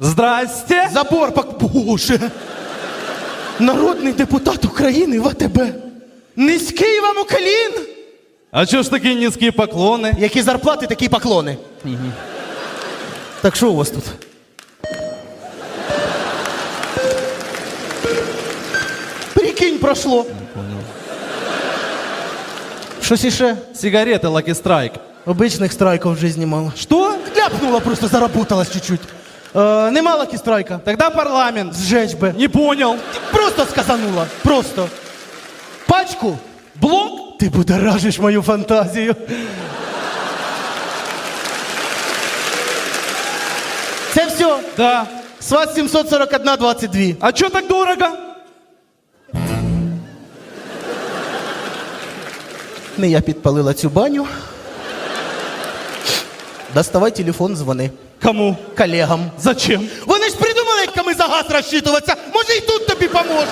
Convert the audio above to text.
Здрасте. Забор пак Боже. Народний депутат України в АТБ. Низький вам уклін. А чё ж такие низкие поклоны? Які зарплати, такі поклони. Так що у вас тут? Прикинь, прошло. Щось іще? Сигареты Lucky Strike. Обичних страйків в житті мало. Что? Ляпнула, просто заработалась чуть-чуть. Е, нема лакі страйка. Тогда парламент. Зжечь би. Не понял. Просто сказанула. Просто. Пачку. Блок? Ти будоражиш мою фантазію. Це все. Да. З вас 741,22. А чё так дорого? Не я підпалила цю баню. Доставай телефон, звони. Кому? Колегам. Зачем? Вони ж придумали, як ми за газ розчитуватися. Може, і тут тобі поможуть.